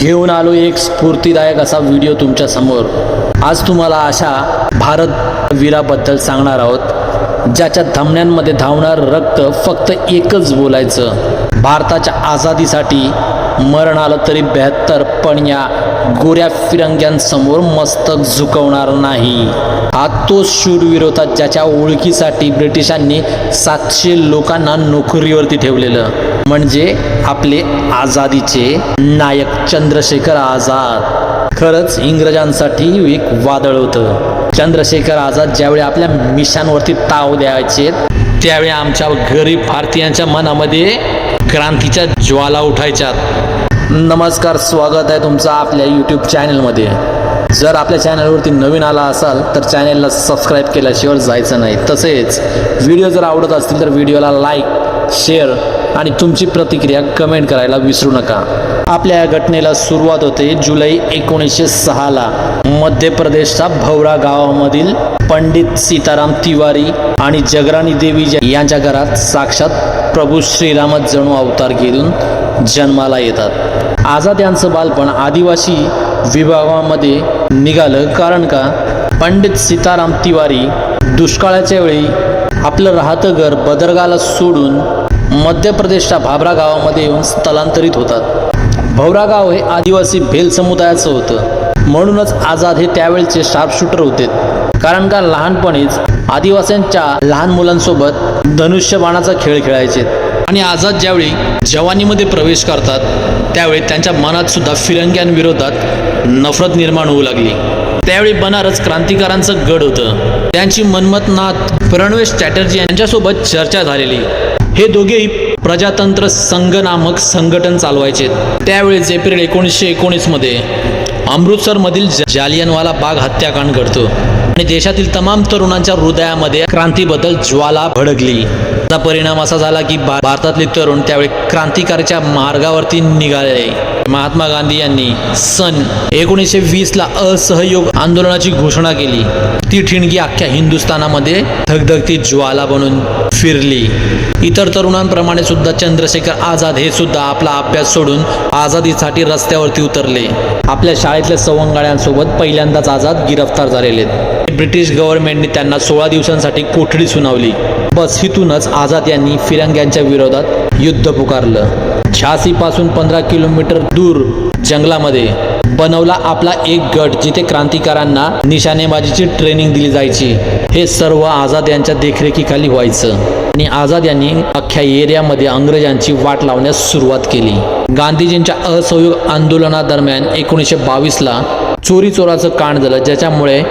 घेऊन आलो एक स्फूर्तीदायक असा व्हिडिओ तुमच्यासमोर. आज तुम्हाला अशा भारत वीराबद्दल सांगणार आहोत ज्याच्या धमन्यांमध्ये धावणार रक्त फक्त एकच बोलायचं. भारताच्या आझादीसाठी मरण आलं तरी बेहत्तर पण या गोऱ्या फिरंग्यांसमोर मस्तक झुकवणार नाही. हा तोच शूरवीर होता ज्याच्या ओळखीसाठी ब्रिटिशांनी सातशे लोकांना नोकरीवरती ठेवलेलं. म्हणजे आपले आझादीचे नायक चंद्रशेखर आझाद. खरंच इंग्रजांसाठी एक वादळ होतं. चंद्रशेखर आझाद ज्यावेळी आपल्या मिशांवरती ताव द्यायचे त्यावेळी आमच्या गरीब भारतीयांच्या मनामध्ये क्रांतीच्या ज्वाला उठायच्यात नमस्कार स्वागत आहे तुमचं आपल्या यूट्यूब चॅनलमध्ये जर आपल्या चॅनलवरती नवीन आला असाल तर चॅनलला सबस्क्राईब केल्याशिवाय जायचं नाही. तसेच व्हिडिओ जर आवडत असतील तर व्हिडिओला लाईक शेअर आणि तुमची प्रतिक्रिया कमेंट करायला विसरू नका. आपल्या या घटनेला सुरुवात होते जुलै एकोणीसशे सहाला. मध्य प्रदेशच्या भवरा गावामधील पंडित सीताराम तिवारी आणि जगराणी देवी यांच्या घरात साक्षात प्रभू श्रीरामच जणू अवतार घेऊन जन्माला येतात. आझाद यांचं बालपण आदिवासी विभागामध्ये निघालं कारण का? पंडित सीताराम तिवारी दुष्काळाच्या वेळी आपलं राहतं घर बदरगाला सोडून मध्य प्रदेशच्या भाबरा गावामध्ये येऊन स्थलांतरित होतात. भवरा गाव हे आदिवासी भेल समुदायाचं होतं. म्हणूनच आझाद हे त्यावेळचे शार्पशूटर होते. कारण का लहानपणीच आदिवासींच्या लहान मुलांसोबत धनुष्यबाणाचा खेळ खेळायचे. आणि आझाद ज्यावेळी जवानीमध्ये प्रवेश करतात त्यावेळी त्यांच्या मनात सुद्धा फिरंग्यांविरोधात नफरत निर्माण होऊ लागली. त्यावेळी बनारस क्रांतिकारांचं गड होतं. त्यांची मनमतनाथ प्रणवेश चॅटर्जी यांच्यासोबत चर्चा झालेली. हे दोघेही प्रजातंत्र संघ नामक संघटन चालवायचे. त्यावेळेस एप्रिल एकोणीसशे एकोणीसमध्ये अमृतसरमधील जालियनवाला बाग हत्याकांड घडतो. आणि देशातील तमाम तरुणांच्या हृदयामध्ये क्रांतीबद्दल ज्वाला भडकली. त्याचा परिणाम असा झाला की भारतातले तरुण त्यावेळी क्रांतिकारीच्या मार्गावरती निघाले. महात्मा गांधी यांनी सन एकोणीसशे वीसला असहयोग आंदोलनाची घोषणा केली. ती ठिणगी अख्ख्या हिंदुस्थानामध्ये धगधगती ज्वाला बनून फिरली. इतर तरुणांप्रमाणे सुद्धा चंद्रशेखर आझाद हे सुद्धा आपला अभ्यास सोडून आझादीसाठी रस्त्यावरती उतरले. आपल्या शाळेतल्या सवंगाड्यांसोबत पहिल्यांदाच आझाद गिरफ्तार झालेले ब्रिटिश गव्हर्नमेंटने त्यांना सोळा दिवसांसाठी कोठडी सुनावली. बस हितूनच आझाद यांनी फिरंग्यांच्या विरोधात युद्ध पुकारलं. झाशी पासून पंधरा किलोमीटर दूर जंगलामध्ये बनवला आपला एक गट जिथे क्रांतिकारांना निशाणेबाजीची ट्रेनिंग दिली जायची. हे सर्व आझाद यांच्या देखरेखीखाली व्हायचं. आणि आझाद यांनी अख्ख्या एरियामध्ये अंग्रेजांची वाट लावण्यास सुरुवात केली. गांधीजींच्या असहयोग आंदोलनादरम्यान एकोणीसशे बावीसला चोरी चोराचं कांड झालं ज्याच्यामुळे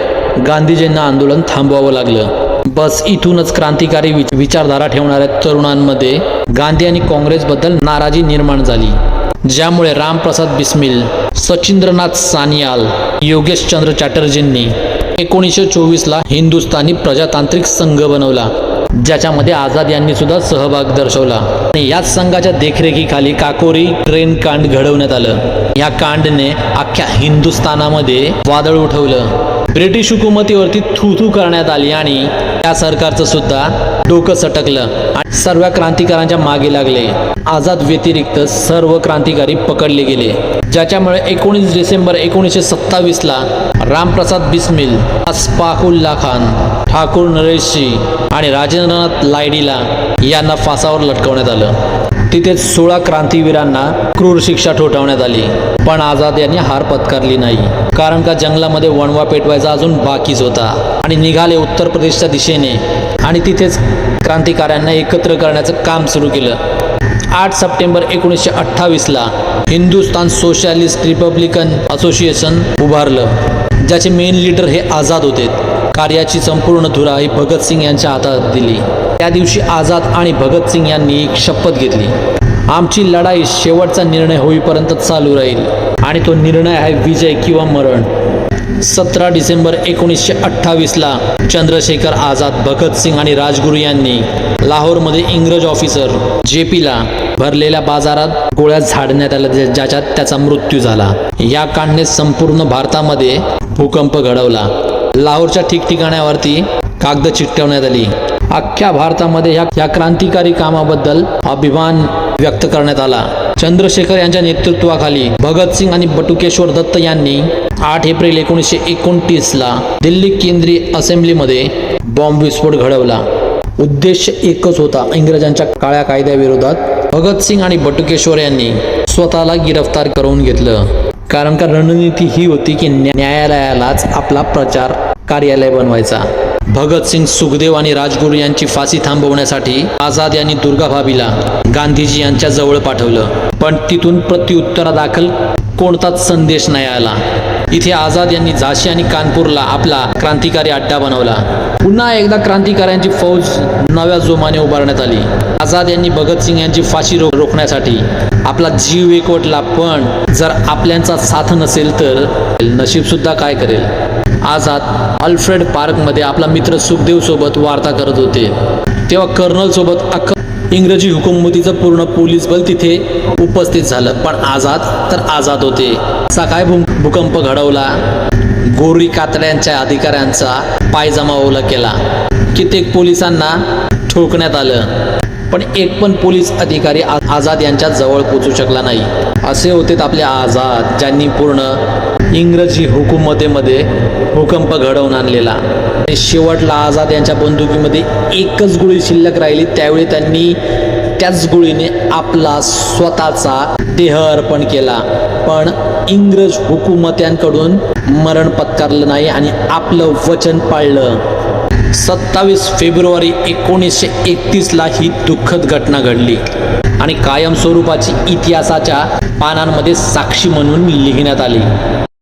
गांधीजींना आंदोलन थांबवावं लागलं. बस इथूनच क्रांतिकारी विच- विचारधारा ठेवणाऱ्या तरुणांमध्ये गांधी आणि काँग्रेसबद्दल नाराजी निर्माण झाली ज्यामुळे रामप्रसाद बिस्मिल सचिंद्रनाथ सानियाल योगेश चंद्र चॅटर्जींनी एकोणीसशे चोवीसला हिंदुस्थानी प्रजातांत्रिक संघ बनवला ज्याच्यामध्ये आझाद यांनी सुद्धा सहभाग दर्शवला. आणि याच संघाच्या देखरेखीखाली काकोरी ट्रेन कांड घडवण्यात आलं. या कांडने अख्ख्या हिंदुस्थानामध्ये वादळ उठवलं. ब्रिटिश हुकुमतीवरती थूथू करण्यात आली आणि त्या सरकारचं सुद्धा डोकं सटकलं आणि सर्व क्रांतिकारांच्या मागे लागले. आझाद व्यतिरिक्त सर्व क्रांतिकारी पकडले गेले. ज्याच्यामुळे एकोणीस डिसेंबर एकोणीसशे सत्तावीसला रामप्रसाद बिस्मिल अस्पाकुल्ला खान ठाकूर नरेशजी आणि राजेंद्रनाथ लायडीला यांना फासावर लटकवण्यात आलं. तिथेच सोळा क्रांतीवीरांना क्रूर शिक्षा ठोठावण्यात आली. पण आझाद यांनी हार पत्करली नाही. कारण का जंगलामध्ये वणवा पेटवायचा अजून बाकीच होता. आणि निघाले उत्तर प्रदेशच्या दिशेने. आणि तिथेच क्रांतिकाऱ्यांना एकत्र करण्याचं काम सुरू केलं. आठ सप्टेंबर एकोणीसशे अठ्ठावीसला हिंदुस्तान सोशॅलिस्ट रिपब्लिकन असोसिएशन उभारलं. ज्याचे मेन लीडर हे आझाद होते. कार्याची संपूर्ण धुरा ही भगतसिंग यांच्या हातात दिली. त्या दिवशी आझाद आणि भगतसिंग यांनी एक शपथ घेतली. आमची लढाई शेवटचा निर्णय होईपर्यंत चालू राहील आणि तो निर्णय आहे विजय किंवा मरण. सतरा डिसेंबर एकोणीसशे अठ्ठावीसला चंद्रशेखर आझाद भगतसिंग आणि राजगुरू यांनी लाहोरमध्ये इंग्रज ऑफिसर जे पीला भरलेल्या बाजारात गोळ्या झाडण्यात आल्या ज्याच्यात त्याचा मृत्यू झाला. या कांडने संपूर्ण भारतामध्ये भूकंप घडवला. लाहोरच्या ठिकठिकाण्यावरती कागद चिकटवण्यात आली. अख्ख्या भारतामध्ये ह्या या क्रांतिकारी कामाबद्दल अभिमान व्यक्त करण्यात आला. चंद्रशेखर यांच्या नेतृत्वाखाली भगतसिंग आणि बटुकेश्वर दत्त यांनी आठ एप्रिल एकोणीसशे एकोणतीसला दिल्ली केंद्रीय असेंब्लीमध्ये बॉम्ब विस्फोट घडवला. उद्देश एकच होता इंग्रजांच्या काळ्या कायद्याविरोधात भगतसिंग आणि बटुकेश्वर यांनी स्वतःला गिरफ्तार करून घेतलं. कारण का रणनीती ही होती की न्यायालयालाच आपला प्रचार कार्यालय बनवायचा. भगतसिंग सुखदेव आणि राजगुरू यांची फाशी थांबवण्यासाठी आझाद यांनी दुर्गा भाभीला गांधीजी यांच्या जवळ पाठवलं. पण तिथून प्रत्युत्तरादाखल कोणताच संदेश नाही आला. इथे आझाद यांनी झाशी आणि कानपूरला आपला क्रांतिकारी अड्डा बनवला. पुन्हा एकदा क्रांतिकाऱ्यांची फौज नव्या जोमाने उभारण्यात आली. आझाद यांनी भगतसिंग यांची फाशी रो रोखण्यासाठी आपला जीव एकवटला पण जर आपल्यांचा साथ नसेल तर नशीब सुद्धा काय करेल? आझाद अल्फ्रेड पार्कमध्ये आपला मित्र सुखदेवसोबत वार्ता करत होते. तेव्हा कर्नलसोबत अख्ख इंग्रजी हुकुमतीचं पूर्ण पोलीस बल तिथे उपस्थित झालं. पण आझाद तर आझाद होते. असा काय भूकंप घडवला. गोरी कातड्यांच्या अधिकाऱ्यांचा पायजमा ओला केला. कित्येक पोलिसांना ठोकण्यात आलं. पण एक पण पोलीस अधिकारी आ- आझाद यांच्या जवळ पोचू शकला नाही. असे होते आपले आझाद ज्यांनी पूर्ण इंग्रजी हुकुमतेमध्ये भूकंप घडवून आणलेला. आणि शेवटला आझाद यांच्या बंदुकीमध्ये एकच गोळी शिल्लक राहिली. त्यावेळी त्यांनी त्याच गोळीने आपला स्वतःचा देह अर्पण केला. पण इंग्रज हुकुमत्यांकडून मरण पत्कारलं नाही आणि आपलं वचन पाळलं. सत्तावीस फेब्रुवारी एकोणीसशे एकतीसला ही दुःखद घटना घडली. आणि कायमस्वरूपाची इतिहासाच्या पानांमध्ये साक्षी म्हणून लिहिण्यात आली.